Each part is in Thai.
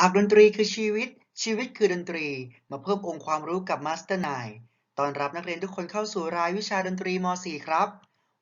หากดนตรีคือชีวิต ชีวิตคือดนตรี มาเพิ่มองค์ความรู้กับมาสเตอร์นายตอนรับนักเรียนทุกคนเข้าสู่รายวิชาดนตรีม .4 ครับ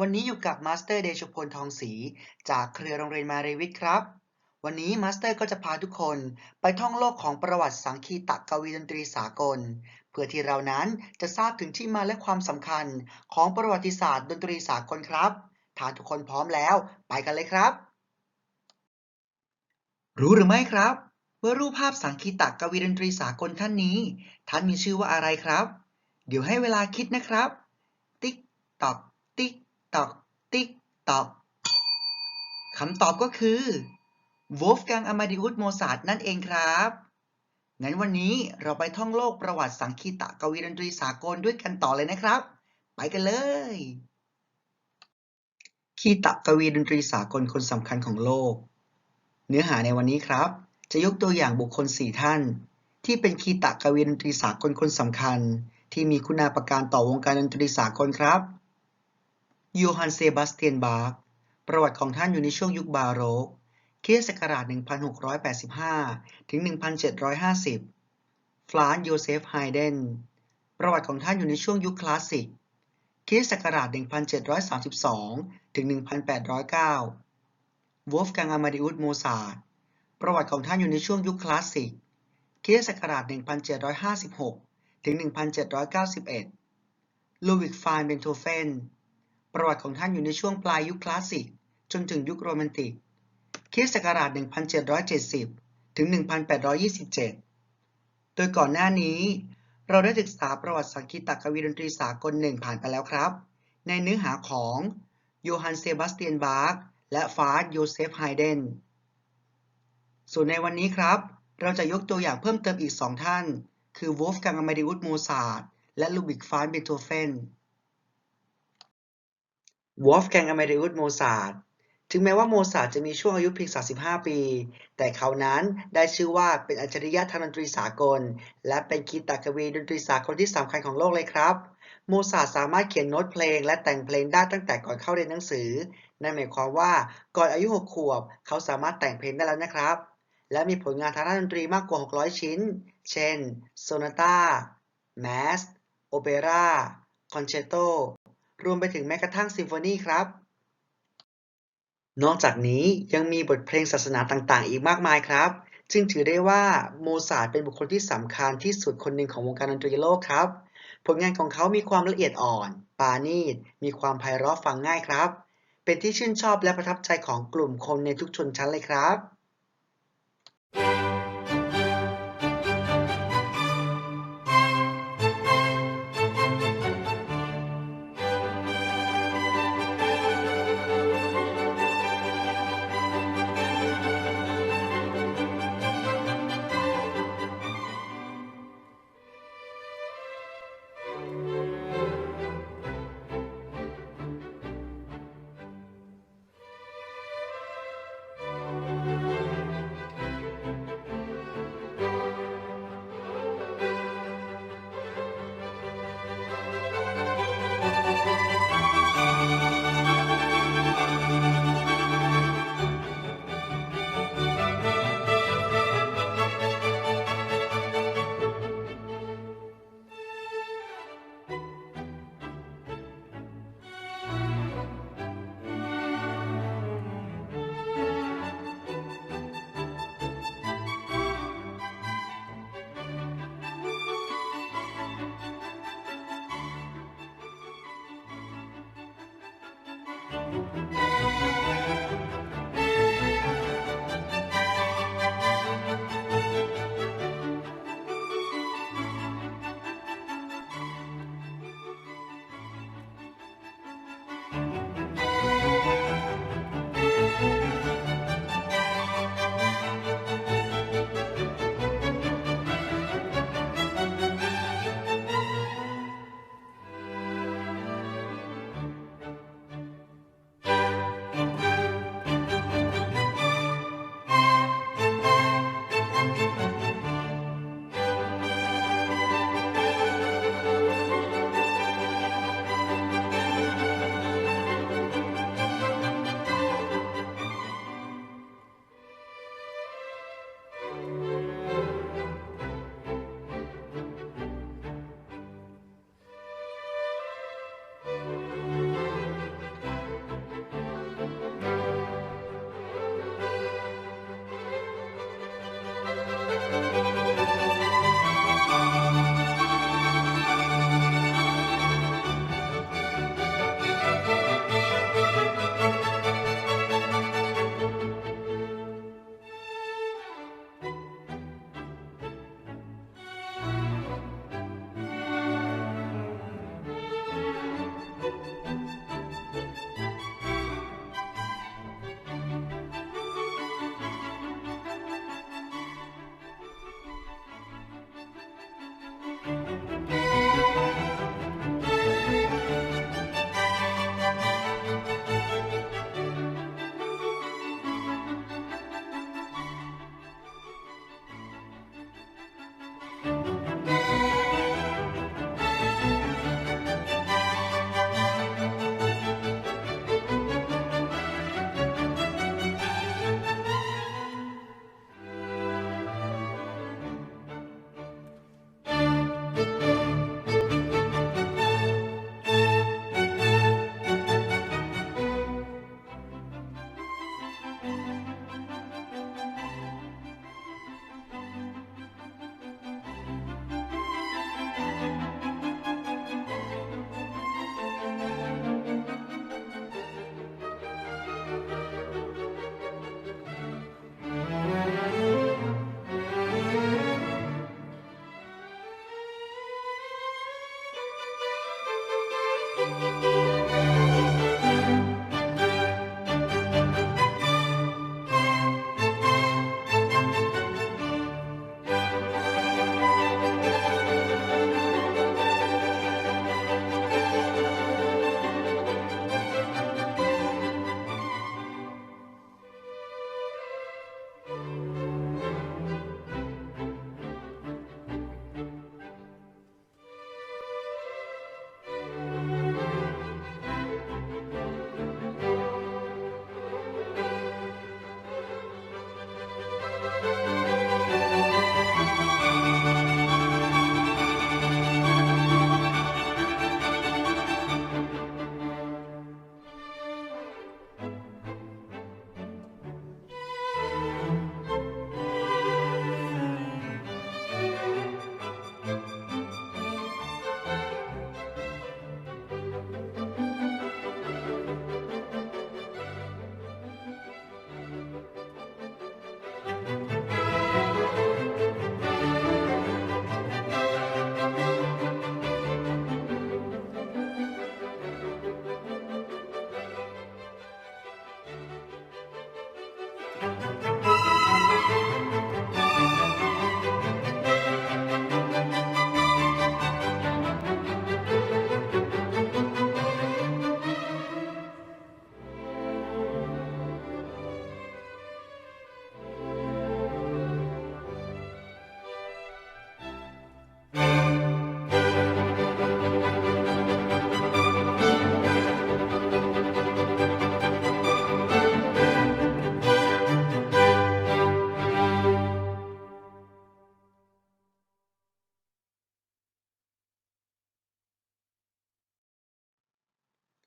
วันนี้อยู่กับมาสเตอร์เดชพลทองศรีจากเครือโรงเรียนมาเรวิทย์ครับ วันนี้มาสเตอร์ก็จะพาทุกคนไปท่องโลกของประวัติสังคีตกวีดนตรีสากล เพื่อที่เรานั้นจะทราบถึงที่มาและความสำคัญของประวัติศาสตร์ดนตรีสากลครับถ้าทุกคนพร้อมแล้ว ไปกันเลยครับ รู้หรือไม่ครับ ว่ารูปภาพสังคีตกวีดนตรีสากลท่านนี้ ท่านมีชื่อว่าอะไรครับ เดี๋ยวให้เวลาคิดนะครับ ติ๊กตอก ติ๊กตอก ติ๊กตอกคำตอบก็คือวอฟกังอมาดิอุสโมซาร์ทนั่นเองครับ งั้นวันนี้เราไปท่องโลกประวัติสังคีตกวีดนตรีสากลด้วยกันต่อเลยนะครับ ไปกันเลย คีตกวีดนตรีสากลคนสำคัญของโลก เนื้อหาในวันนี้ครับ จะยกตัวอย่างบุคคล4ท่าน ที่เป็นคีตกวีดนตรีสากลคนสำคัญ ที่มีคุณาประการต่อวงการดนตรีสากลครับโยฮันเซบาสเตียนบาร์กประวัติของท่านอยู่ในช่วงยุคบาโรกคริสต์ศักราช 1685 ถึง 1750ฟลานโยเซฟไฮเดน ประวัติของท่านอยู่ในช่วงยุคคลาสสิก คริสต์ศักราช 1732 ถึง 1809 วอฟกังอามาดิอุสโมซาร์ท ประวัติของท่านอยู่ในช่วงยุคคลาสสิกคริสต์ศักราช 1756 ถึง 1791 ลูวิกฟานเบนโทเฟน ประวัติของท่านอยู่ในช่วงปลายยุคคลาสสิก จนถึงยุคโรแมนติก คริสต์ศักราช 1770 ถึง 1827 โดยก่อนหน้านี้ เราได้ศึกษาประวัติสังคีตกวีดนตรีสากลหนึ่งผ่านไปแล้วครับ ในเนื้อหาของโยฮันเซบาสเตียนบาร์กและฟาร์ดโยเซฟไฮเดน ส่วนในวันนี้ครับ เราจะยกตัวอย่างเพิ่มเติมอีกสองท่าน คือวอฟกังอเมาดิอุสโมซาร์และลูบิกฟานเบโธเฟนวอฟแกงอเมริอุสโมซาร์ถึงแม้ว่าโมซาร์จะมีช่วงอายุเพียง 35 ปี แต่เขานั้นได้ชื่อว่าเป็นอัจฉริยะทางดนตรีสากล และเป็นคีตากวีดนตรีสากลที่สำคัญของโลกเลยครับ โมซาร์สามารถเขียนโน้ตเพลงและแต่งเพลงได้ตั้งแต่ก่อนเข้าเรียนหนังสือ นั่นหมายความว่าก่อนอายุ 6 ขวบ เขาสามารถแต่งเพลงได้แล้วนะครับ และมีผลงานทางด้านดนตรีมากกว่า 600 ชิ้น เช่น โซนาต้า แมส โอเปร่า คอนแชตโต รวมไปถึงแม้กระทั่งซิมโฟนีครับ นอกจากนี้ยังมีบทเพลงศาสนาต่างๆ อีกมากมายครับ จึงถือได้ว่าโมซาร์ทเป็นบุคคลที่สำคัญที่สุดคนหนึ่งของวงการดนตรีโลกครับ ผลงานของเขามีความละเอียดอ่อนปราณีต มีความไพเราะฟังง่ายครับ เป็นที่ชื่นชอบและประทับใจของกลุ่มคนในทุกชนชั้นเลยครับ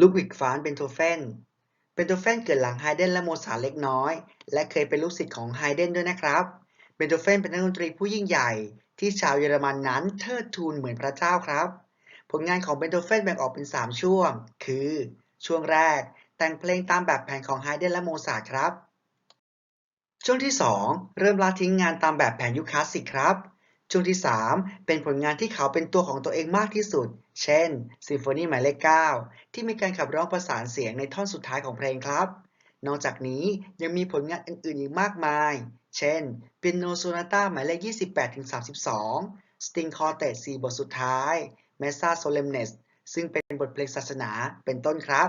ลูดวิกฟานเบนโธเฟนเบนโธเฟนเกิดหลังไฮเดนและโมซาร์ทเล็กน้อย และเคยเป็นลูกศิษย์ของไฮเดนด้วยนะครับ เบนโธเฟนเป็นนักดนตรีผู้ยิ่งใหญ่ ที่ชาวเยอรมันนั้นเทิดทูนเหมือนพระเจ้าครับ ผลงานของเบนโธเฟนแบ่งออกเป็น 3 ช่วง คือ ช่วงแรก แต่งเพลงตามแบบแผนของไฮเดนและโมซาร์ครับ ช่วงที่ 2 เริ่มละทิ้งงานตามแบบแผนยุคคลาสสิกครับ ช่วงที่ 3 เป็นผลงานที่เขาเป็นตัวของตัวเองมากที่สุด เช่นซิมโฟนีหมายเลข 9 ที่มีการขับร้องประสานเสียงในท่อนสุดท้ายของเพลงครับ นอกจากนี้ยังมีผลงานอื่นๆอีกมากมาย เช่นเปียโนโซนาต้าหมายเลข 28-32 สติงคอร์เตส4บทสุดท้ายเมซซาโซเลมเนสซึ่งเป็นบทเพลงศาสนาเป็นต้นครับ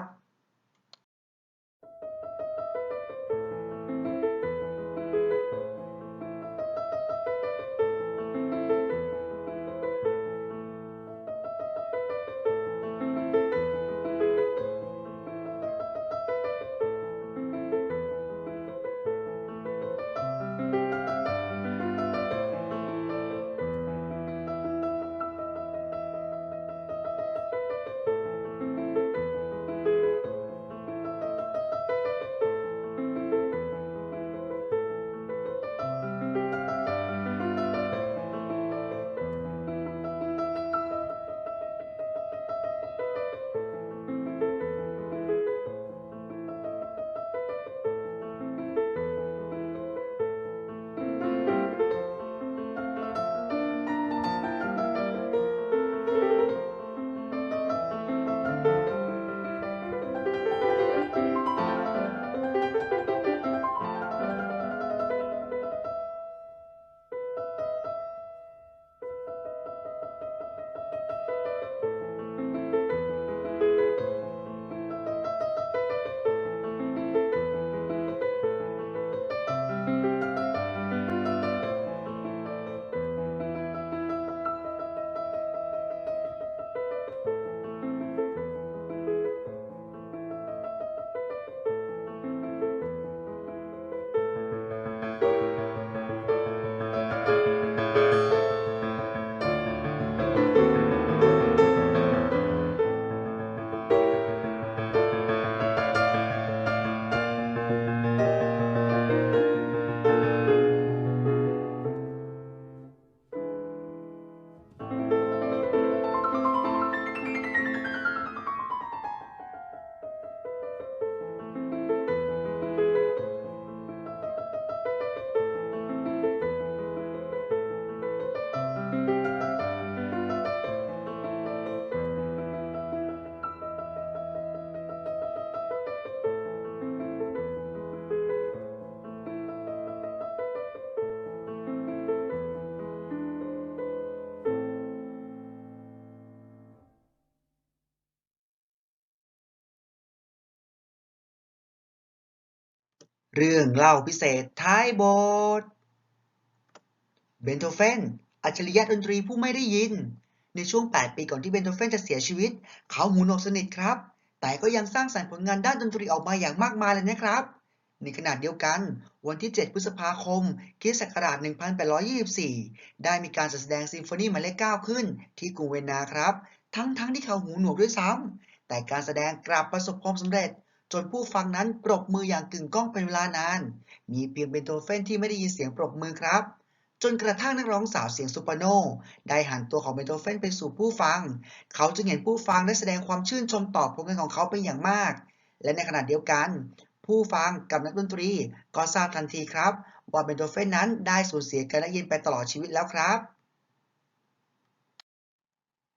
เรื่องเล่าพิเศษท้ายบท เบนโธเฟน อัจฉริยะดนตรีผู้ไม่ได้ยิน ในช่วง 8 ปีก่อนที่เบนโธเฟนจะเสียชีวิต เขาหูหนวกสนิทครับ แต่ก็ยังสร้างสรรค์ผลงานด้านดนตรีออกมาอย่างมากมายเลยนะครับ ในขณะเดียวกัน วันที่ 7 พฤษภาคมคิศักราช1824 ได้มีการจัดแสดงซิมโฟนีหมายเลข 9 ขึ้น ที่กรุงเวนนาครับ ทั้งๆทที่เขาหูหนวกด้วยซ้ำแต่การแสดงกลับประสบความสำเร็จ จนผู้ฟังนั้นปรบมืออย่างกึ่งก้องเป็นเวลานาน มีเพียงเบนโธเฟนที่ไม่ได้ยินเสียงปรบมือครับ จนกระทั่งนักร้องสาวเสียงซูปราโน ได้หันตัวของเบนโธเฟนไปสู่ผู้ฟัง เขาจึงเห็นผู้ฟังได้แสดงความชื่นชมต่อผลงานของเขาเป็นอย่างมาก และในขณะเดียวกัน ผู้ฟังกับนักดนตรีก็ทราบทันทีครับว่าเบนโธเฟนนั้นได้สูญเสียการได้ยินไปตลอดชีวิตแล้วครับ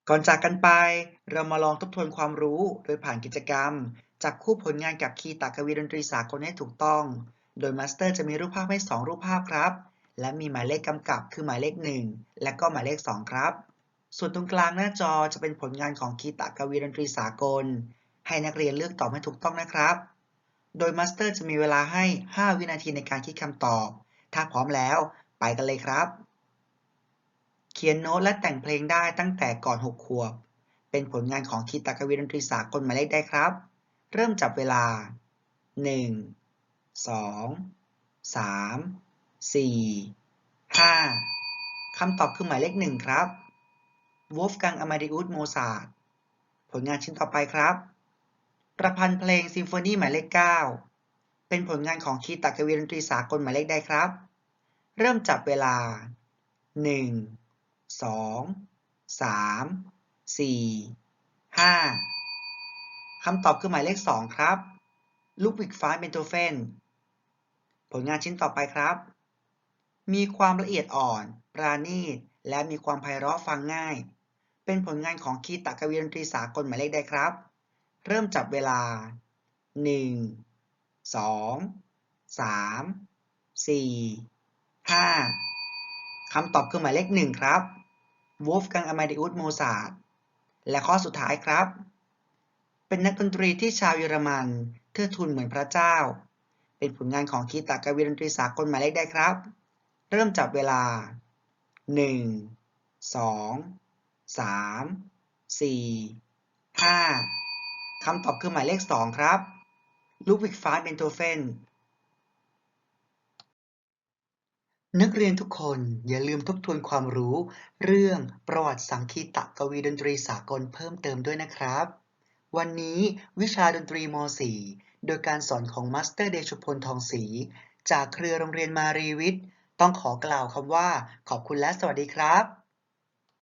ก่อนจากกันไป เรามาลองทบทวนความรู้โดยผ่านกิจกรรม จับคู่ผลงานกับคีย์ตากวีดนตรีสากลให้ถูกต้อง โดยมาสเตอร์จะมีรูปภาพให้ 2 รูปภาพครับ และมีหมายเลขกำกับคือหมายเลข 1 และก็หมายเลข 2 ครับ ส่วนตรงกลางหน้าจอจะเป็นผลงานของคีย์ตากวีดนตรีสากล ให้นักเรียนเลือกตอบให้ถูกต้องนะครับ โดยมาสเตอร์จะมีเวลาให้ 5 วินาทีในการคิดคำตอบ ถ้าพร้อมแล้วไปกันเลยครับ เขียนโน้ตและแต่งเพลงได้ตั้งแต่ก่อน 6 ขวบ เป็นผลงานของคีตากวีดนตรีสากลหมายเลขได้ครับ เริ่มจับเวลา 1 2 3 4 5 คำตอบคือหมายเลข1ครับวอฟกังอมาดิอุสโมซาร์ทผลงานชิ้นต่อไปครับ ประพันธ์เพลงซิมโฟนีหมายเลข 9 เป็นผลงานของคีตากวีดนตรีสากลหมายเลขได้ครับ เริ่มจับเวลา1สองสามสี่ห้า คำตอบคือหมายเลขสองครับลูกวิกฟ้าเบนโธเฟนผลงานชิ้นต่อไปครับ มีความละเอียดอ่อน ปราณีต และมีความไพเราะฟังง่าย เป็นผลงานของคีตากวีดนตรีสากลหมายเลขใดครับ เริ่มจับเวลา 1 2 3 4 5คำตอบคือหมายเลขหนึ่งครับวอฟกังอมาดิอุสโมซาร์และข้อสุดท้ายครับ เป็นนักดนตรีที่ชาวเยอรมันเทิดทูนเหมือนพระเจ้า เป็นผลงานของคีตากวีดนตรีสากลหมายเลขได้ครับ เริ่มจับเวลา 1 2 3 4 5คำตอบคือหมายเลข 2 ครับลูกวิกฟ้าเบนโธเฟนนักเรียนทุกคนอย่าลืมทบทวนความรู้ เรื่องประวัติสังคีตะกวีดนตรีสากลเพิ่มเติมด้วยนะครับ วันนี้วิชาดนตรีม .4 โดยการสอนของมาสเตอร์เดชพลทองศรีจากเครือโรงเรียนมารีวิทย์ ต้องขอกล่าวคำว่า ขอบคุณและสวัสดีครับ